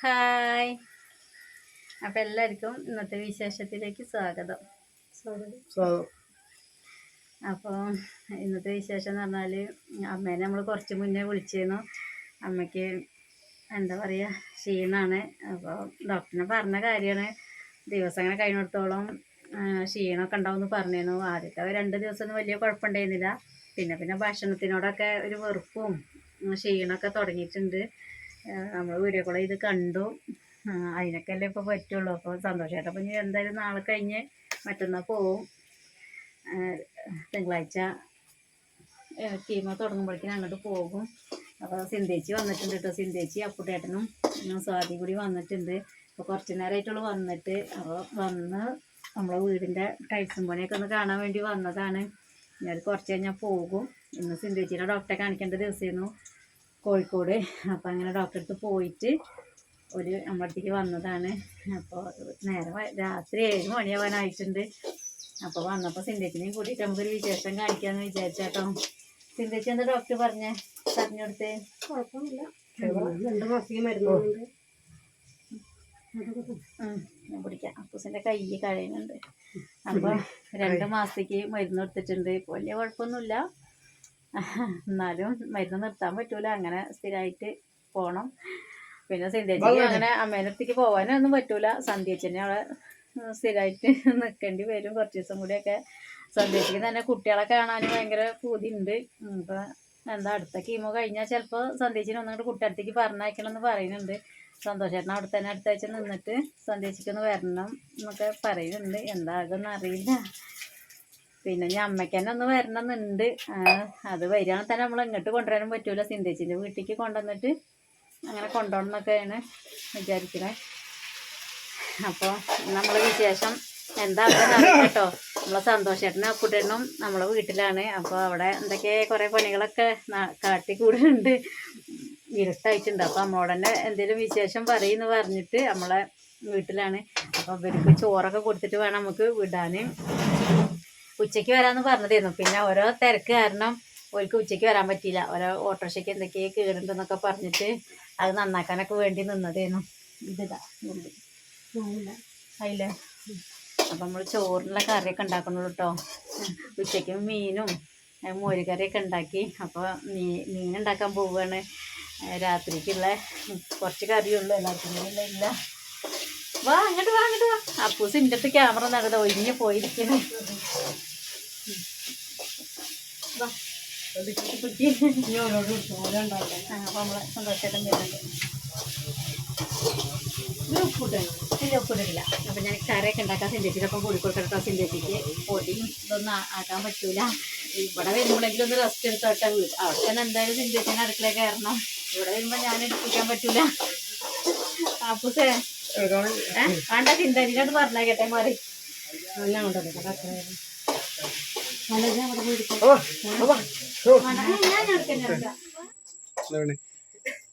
Hi. അപ്പം എല്ലാവർക്കും ഇന്നത്തെ വിശേഷത്തിലേക്ക് സ്വാഗതം. അപ്പോൾ ഇന്നത്തെ വിശേഷം എന്ന് പറഞ്ഞാൽ അമ്മേനെ നമ്മൾ കുറച്ച് മുന്നേ വിളിച്ചിരുന്നു. അമ്മയ്ക്ക് എന്താ പറയുക ക്ഷീണമാണ് അപ്പോൾ ഡോക്ടറിനെ പറഞ്ഞ കാര്യമാണ് ദിവസം അങ്ങനെ കഴിഞ്ഞിടത്തോളം ക്ഷീണമൊക്കെ ഉണ്ടാവുമെന്ന് പറഞ്ഞിരുന്നു. ആദ്യത്തെ രണ്ട് ദിവസമൊന്നും വലിയ കുഴപ്പമുണ്ടായിരുന്നില്ല. പിന്നെ പിന്നെ ഭക്ഷണത്തിനോടൊക്കെ ഒരു വെറുപ്പും ക്ഷീണമൊക്കെ തുടങ്ങിയിട്ടുണ്ട്. നമ്മൾ വീഡിയോ കോൾ ചെയ്ത് കണ്ടു. അതിനൊക്കെ അല്ലേ ഇപ്പോൾ പറ്റുള്ളൂ. അപ്പോൾ സന്തോഷമായിട്ട് അപ്പോൾ ഇനി എന്തായാലും നാളെ കഴിഞ്ഞ് മറ്റന്നാൾ പോവും. തിങ്കളാഴ്ച ടീമ തുടങ്ങുമ്പോഴേക്കും അങ്ങോട്ട് പോകും. അപ്പോൾ സിന്തേച്ചി വന്നിട്ടുണ്ട് കേട്ടോ. സിന്തേച്ചി അപ്പുട്ടേട്ടനും സ്വാതി കൂടി വന്നിട്ടുണ്ട്. അപ്പോൾ കുറച്ച് നേരമായിട്ടുള്ളൂ വന്നിട്ട്. അപ്പോൾ വന്ന് നമ്മളെ വീടിന്റെ ടൈൽസും പണിയൊക്കെ ഒന്ന് കാണാൻ വേണ്ടി വന്നതാണ്. ഞാൻ കുറച്ച് കഴിഞ്ഞാൽ പോകും. ഇന്ന് സിന്തേച്ചിയുടെ ഡോക്ടറെ കാണിക്കേണ്ട ദിവസമായിരുന്നു കോഴിക്കോട്. അപ്പോൾ അങ്ങനെ ഡോക്ടറെ അടുത്ത് പോയിട്ട് ഒരു നമ്മുടെ അടുത്തേക്ക് വന്നതാണ്. അപ്പോൾ നേരെ രാത്രി ഏഴ് മണിയാവാനായിട്ടുണ്ട്. അപ്പോൾ വന്നപ്പോൾ സിന്തേച്ചിനെയും കൂട്ടിയിട്ട് നമുക്കൊരു വിശേഷം കാണിക്കാമെന്ന് വിചാരിച്ചാട്ടോ. സിന്തേച്ചി എന്താ ഡോക്ടർ പറഞ്ഞേ? പറഞ്ഞു കൊടുത്തേ. കുഴപ്പമില്ല രണ്ട് മരുന്നുണ്ട് ഞാൻ പിടിക്കാം അപ്പൂസിന്റെ കൈ കഴിയുന്നുണ്ട് അപ്പോൾ രണ്ട് മാസത്തേക്ക് മരുന്ന് കൊടുത്തിട്ടുണ്ട്. വലിയ കുഴപ്പമൊന്നുമില്ല. എന്നാലും മരുന്ന് നിർത്താൻ പറ്റൂല. അങ്ങനെ സ്ഥിരമായിട്ട് പോകണം പിന്നെ സന്ധ്യച്ചയ്ക്ക് അങ്ങനെ അമ്മേനത്തേക്ക് പോവാനൊന്നും പോകാനൊന്നും പറ്റൂല. സന്ധ്യച്ചനെ അവിടെ ഉം, സ്ഥിരമായിട്ട് നിൽക്കേണ്ടി വരും. കുറച്ച് ദിവസം കൂടിയൊക്കെ സന്ധ്യച്ചയ്ക്ക് തന്നെ കുട്ടികളെ കാണാനും ഭയങ്കര പൂതിയുണ്ട്. അപ്പോൾ എന്താ അടുത്ത കീമോ കഴിഞ്ഞാൽ ചിലപ്പോൾ സന്ധ്യച്ചിനെ ഒന്നുകൂടി കുട്ടിയടുത്തേക്ക് പറഞ്ഞയക്കണം എന്ന് പറയുന്നുണ്ട്. സന്തോഷേട്ടൻ അവിടെ തന്നെ അടുത്താഴ്ച നിന്നിട്ട് സന്ധ്യച്ചിക്കൊന്ന് വരണം എന്നൊക്കെ പറയുന്നുണ്ട്. എന്താകുമെന്ന് അറിയില്ല പിന്നെ ഞാൻ അമ്മയ്ക്ക് തന്നെ ഒന്ന് വരണം എന്നുണ്ട് അത് വരികയാണെങ്കിൽ തന്നെ നമ്മൾ ഇങ്ങോട്ട് കൊണ്ടുവരാനും പറ്റൂല. സിന്തേച്ചിന്റെ വീട്ടിലേക്ക് കൊണ്ടുവന്നിട്ട് അങ്ങനെ കൊണ്ടുപോകണമെന്നൊക്കെയാണ് വിചാരിക്കുന്നത് അപ്പോൾ നമ്മളെ വിശേഷം എന്താ കേട്ടോ. നമ്മളെ സന്തോഷേട്ടനും അപ്പുട്ടേട്ടനും നമ്മളെ വീട്ടിലാണ്. അപ്പോൾ അവിടെ എന്തൊക്കെ കുറേ പണികളൊക്കെ കാട്ടി കൂടുന്നുണ്ട് ഇരുട്ടായിട്ടുണ്ട്. അപ്പോൾ നമ്മളോട് തന്നെ എന്തെങ്കിലും വിശേഷം പറയുമെന്ന് പറഞ്ഞിട്ട് നമ്മളെ വീട്ടിലാണ്. അപ്പോൾ ഇവർക്ക് ചോറൊക്കെ കൊടുത്തിട്ട് വേണം നമുക്ക് വിടാൻ ഉച്ചയ്ക്ക് വരാമെന്ന് പറഞ്ഞതായിരുന്നു. പിന്നെ ഓരോ തിരക്ക് കാരണം ഓർക്ക് ഉച്ചയ്ക്ക് വരാൻ പറ്റിയില്ല. ഓരോ ഓട്ടോറിക്ഷയ്ക്ക് എന്തൊക്കെയോ കേടുണ്ടെന്നൊക്കെ പറഞ്ഞിട്ട് അത് നന്നാക്കാനൊക്കെ വേണ്ടി നിന്നതായിരുന്നു ഇതിതാ? അതില്ലേ അപ്പം നമ്മൾ ചോറിനുള്ള കറിയൊക്കെ ഉണ്ടാക്കണുള്ളൂ കേട്ടോ ഉച്ചയ്ക്ക് മീനും മോരുകറിയൊക്കെ ഉണ്ടാക്കി. അപ്പോൾ മീ മീൻ ഉണ്ടാക്കാൻ പോവുകയാണ് രാത്രിക്കുള്ള കുറച്ച് കറിയുള്ളൂ. എല്ലാവർക്കും കൂടി ഇല്ല. വാ അങ്ങോട്ട് വാ അങ്ങോട്ട് വാ. അപ്പൂസ് ഇന്റെ അടുത്ത് ക്യാമറ നടന്നത് ഒഴിഞ്ഞ് പോയിരിക്കുന്നു വാ. പിടിക്ക് പിടിക്ക്. ആ, അപ്പോൾ നമ്മളെ സന്തോഷമായിട്ടും വരുന്നുണ്ട് ഇത് ഉപ്പിട്ട് ഇല്ല ഉപ്പിട്ടില്ല അപ്പം ഞാൻ കറിയൊക്കെ ഉണ്ടാക്കാൻ സിന്തേച്ചിക്കൊപ്പം കൂടി കൊടുക്കട്ടോ സിന്തേച്ചിക്ക് പൊടിയും ഇതൊന്നും ആക്കാൻ പറ്റൂല. ഇവിടെ വരുമ്പോഴെങ്കിലും ഒന്ന് റെസ്റ്റ് എടുത്തോട്ടെ. വീട് അവിടെ തന്നെ എന്തായാലും സിന്തേച്ചിനെ അടുക്കള കയറണം. ഇവിടെ വരുമ്പോൾ ഞാൻ എടുപ്പിക്കാൻ പറ്റൂല. അപ്പൂസേ. വേണ്ട വേണ്ട സിന്തേച്ചിനോട് കേട്ടെ മാറി ഞാൻ എന്താണ്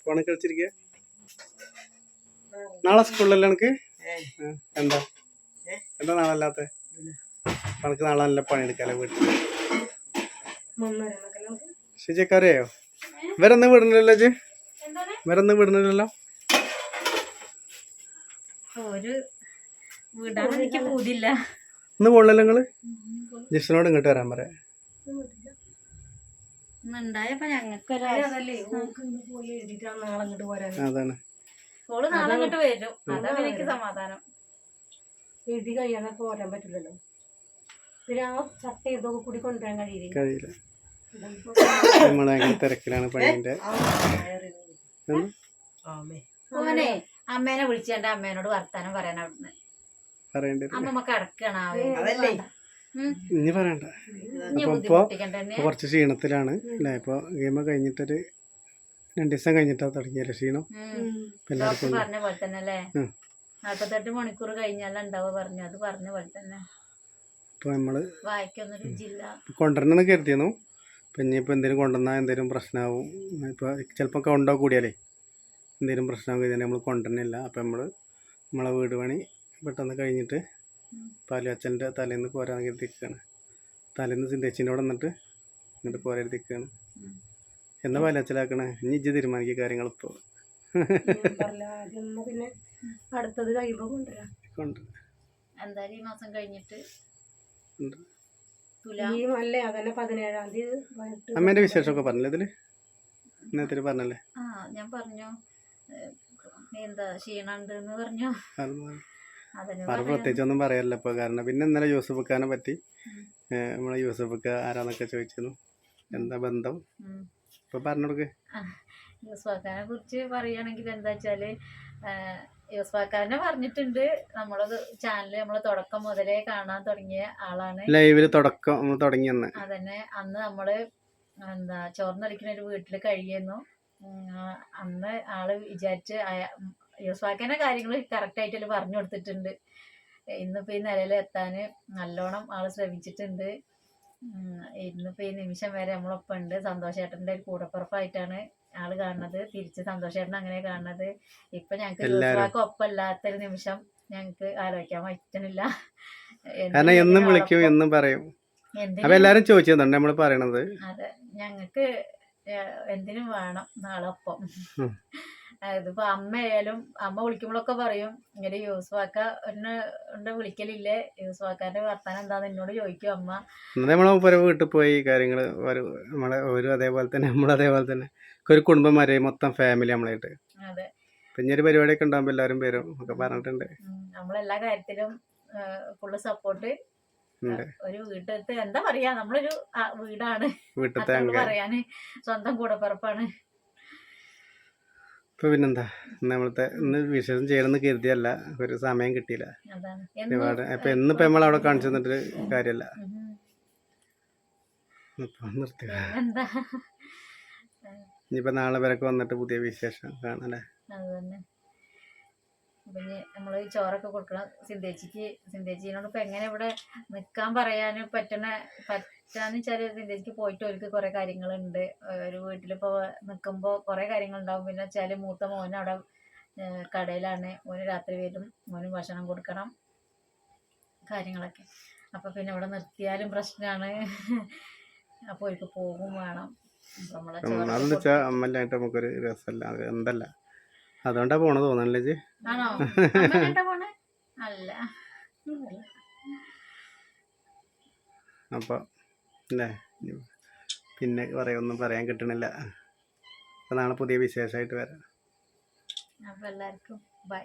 ഫോണ് കളിച്ചിരിക്കുക നാളെ സ്കൂളിലല്ലേ എനിക്ക് എന്താ? എന്താ നാളെ അല്ലാത്ത എനിക്ക് നാളെ നല്ല പണിയെടുക്കാല്ലേ വീട്ടിൽ ശരിക്കറിയോ ഇവരൊന്നും വിടണില്ലല്ലോ ജി വേറെന്ന് ഇവരൊന്നും പൂതില്ല ഇന്ന് പോകണല്ലോ നിങ്ങൾ? ജിസിനോട് ഇങ്ങോട്ട് വരാൻ പറയാം. അതല്ലേ. അതാണ്. ഓൾ നാളെ അങ്ങോട്ട് വരും. അതാണ് എനിക്ക് സമാധാനം. എഴുതി കഴിയാതെ പോരാൻ പറ്റില്ലല്ലോ. പിന്നെ ആ ചട്ട ഇതൊക്കെ കൂടി കൊണ്ടുവരാൻ കഴിയില്ലേ? കഴിയില്ല. തിരക്കിലാണ് പണിന്റെ ഓനെ അമ്മേനെ വിളിച്ചേണ്ട അമ്മേനോട് വർത്താനം പറയാൻ അവിടുന്ന്. അമ്മമ്മ കിടക്കണാവേ ഇനി പറയണ്ട. അപ്പോൾ കുറച്ച് ക്ഷീണത്തിലാണ്. അല്ലേ ഇപ്പോൾ ഗെയിം കഴിഞ്ഞിട്ടൊരു രണ്ട് ദിവസം കഴിഞ്ഞിട്ടാണ് തുടങ്ങിയല്ലേ ക്ഷീണം? പിന്നെ എല്ലാവർക്കും പറഞ്ഞ പോലെ തന്നെ അല്ലേ. നാൽപ്പത്തെട്ട് മണിക്കൂർ കഴിഞ്ഞാലും ഉണ്ടാവുക പറഞ്ഞു. അത് പറഞ്ഞ പോലെ തന്നെ. ഇപ്പോൾ നമ്മൾ വായിക്കൊന്നും രുചിയില്ല. കൊണ്ടുവരണമെന്ന് കരുതിയിരുന്നു ഇപ്പം ഇനിയിപ്പോൾ എന്തെങ്കിലും കൊണ്ടുവന്നാൽ എന്തെങ്കിലും പ്രശ്നമാവും. ഇപ്പോൾ ചിലപ്പോൾ കൊണ്ടോ കൂടിയാലേ? എന്തെങ്കിലും പ്രശ്നമാകും കഴിഞ്ഞാൽ നമ്മൾ കൊണ്ടുവരുന്നില്ല അപ്പം നമ്മൾ നമ്മളെ വീട് പണി പെട്ടെന്ന് കഴിഞ്ഞിട്ട് പാലുവച്ചന്റെ തലേന്ന് പോരാൻ കരുതിക്കുകയാണ് തലേന്ന് സിന്ധേച്ചിന്റെ അവിടെ വന്നിട്ട് എന്നിട്ട് പോരാൻ തിക്കാണ് ഉം. എന്നാ പാലുവച്ചലാക്കണേ ഇനി ഇജ്ജ് തീരുമാനിക്കുക കാര്യങ്ങളിപ്പോൾ പിന്നെ അടുത്തത് കഴിയുമ്പോൾ കൊണ്ടുവരാം. കൊണ്ട്. എന്തായാലും ഈ മാസം കഴിഞ്ഞിട്ട് അമ്മേന്റെ വിശേഷമൊക്കെ പറഞ്ഞില്ലേ ഇതിൽ? ഇന്നത്തെ പറഞ്ഞല്ലേ? ആ ഞാൻ പറഞ്ഞു എന്താ ക്ഷീണുണ്ട് എന്ന് പറഞ്ഞു കാരണം പ്രത്യേകിച്ചൊന്നും പറയാനില്ല ഇപ്പോൾ കാരണം പിന്നെ ഇന്നലെ യൂസഫ് ഖാനെ പറ്റി നമ്മളെ യൂസഫ് ഖാ ആരാന്നൊക്കെ ചോദിച്ചിരുന്നു. എന്താ ബന്ധം? ഇപ്പൊ പറഞ്ഞു കൊടുക്ക് യൂസ്ഫാക്കാനെ കുറിച്ച് പറയുകയാണെങ്കിൽ എന്താ വെച്ചാൽ യൂസഫാക്കാരനെ പറഞ്ഞിട്ടുണ്ട്. നമ്മളത് ചാനൽ നമ്മൾ തുടക്കം മുതലേ കാണാൻ തുടങ്ങിയ ആളാണ്. ലൈവിൽ തുടക്കം തുടങ്ങി അതന്നെ. അന്ന് നമ്മൾ എന്താ ചോർന്നടിക്കുന്ന ഒരു വീട്ടിൽ കഴിയുന്നു. അന്ന് ആൾ വിചാരിച്ച് യൂസ്ഫാക്കന്റെ കാര്യങ്ങൾ കറക്റ്റ് ആയിട്ട് പറഞ്ഞു കൊടുത്തിട്ടുണ്ട്. ഇന്നിപ്പോ ഈ നിലയിൽ എത്താന് നല്ലോണം ആൾ ശ്രമിച്ചിട്ടുണ്ട്. ഇന്നിപ്പോ ഈ നിമിഷം വരെ നമ്മളൊപ്പം ഉണ്ട്. സന്തോഷേട്ടന്റെ ഒരു കൂടപ്പുറപ്പായിട്ടാണ് ആൾ കാണുന്നത്. തിരിച്ച് സന്തോഷേട്ടൻ അങ്ങനെ കാണുന്നത്. ഇപ്പൊ ഞങ്ങക്ക് യൂസ്വാക്ക് ഒപ്പമല്ലാത്തൊരു നിമിഷം ഞങ്ങക്ക് ആലോചിക്കാൻ പറ്റണില്ല. കാരണം എന്നും വിളിക്കും എന്നും പറയും. എല്ലാവരും ചോദിച്ചിരുന്നുണ്ട് നമ്മൾ പറയണത്. അതെ ഞങ്ങക്ക് എന്തിനും വേണം നാളൊപ്പം ഉം. ഇതിപ്പോ അമ്മയായാലും അമ്മ വിളിക്കുമ്പോഴൊക്കെ പറയും ഇങ്ങനെ യൂസ്വാക്ക എന്നെ വിളിക്കലില്ലേ? യൂസ്വാക്കാന്റെ വർത്താനം എന്താന്ന് എന്നോട് ചോദിക്കും അമ്മ. നമ്മളെ വീട്ടിൽ പോയി കാര്യങ്ങൾ നമ്മളെ ഒരു അതേപോലെ തന്നെ നമ്മൾ അതേപോലെ തന്നെ. ഒരു കുടുംബം വരെ മൊത്തം ഫാമിലി നമ്മളായിട്ട്. അതെ. പിന്നെ ഒരു പരിപാടിയൊക്കെ ഉണ്ടാകുമ്പോൾ എല്ലാവരും വരും ഒക്കെ പറഞ്ഞിട്ടുണ്ട്. നമ്മളെല്ലാ കാര്യത്തിലും ഫുള്ള് സപ്പോർട്ട് ഒരു വീട്ടിലത്തെ എന്താ പറയാ നമ്മളൊരു വീടാണ്. പറയാന് സ്വന്തം കൂടപ്പിറപ്പാണ്. ഇപ്പൊ പിന്നെന്താ? നമ്മളത്തെ ഇന്ന് വിശേഷം ചെയ്യണമെന്ന് കരുതിയല്ല. ഒരു സമയം കിട്ടിയില്ല. ഒരുപാട്. അപ്പൊ ഇന്നിപ്പോ നമ്മൾ അവിടെ കാണിച്ചു തന്നിട്ട് കാര്യമല്ല ഇനിയിപ്പോ നാളെ വരക്ക് വന്നിട്ട് പുതിയ വിശേഷം കാണാല്ലേ അപ്പൊ നമ്മൾ ചോറൊക്കെ കൊടുക്കണം. സിന്ധേച്ചിക്ക് സിന്ധേച്ചിനോട് ഇപ്പൊ എങ്ങനെ ഇവിടെ നിൽക്കാൻ പറയാൻ പറ്റണ പറ്റാന്ന് വെച്ചാൽ സിന്ധേച്ചിക്ക് പോയിട്ട് അവർക്ക് കുറെ കാര്യങ്ങളുണ്ട്. ഒരു വീട്ടിലിപ്പോ നിക്കുമ്പോ കുറെ കാര്യങ്ങളുണ്ടാവും. പിന്നെ വെച്ചാൽ മൂത്ത മോൻ അവിടെ കടയിലാണ്. മോന് രാത്രി വരും. മോന് ഭക്ഷണം കൊടുക്കണം. കാര്യങ്ങളൊക്കെ. അപ്പൊ പിന്നെ ഇവിടെ നിർത്തിയാലും പ്രശ്നമാണ് അപ്പൊ അവർക്ക് പോകും വേണം. നമ്മളെ നമുക്കൊരു രസമല്ല എന്തല്ല. അതുകൊണ്ടാ പോണ തോന്നണല്ലേ ജി പോണേ? അല്ല. പിന്നെ പറയൊന്നും പറയാൻ കിട്ടണില്ല. അപ്പൊ നാളെ പുതിയ വിശേഷമായിട്ട് വരാം. അപ്പൊ എല്ലാവർക്കും ബൈ.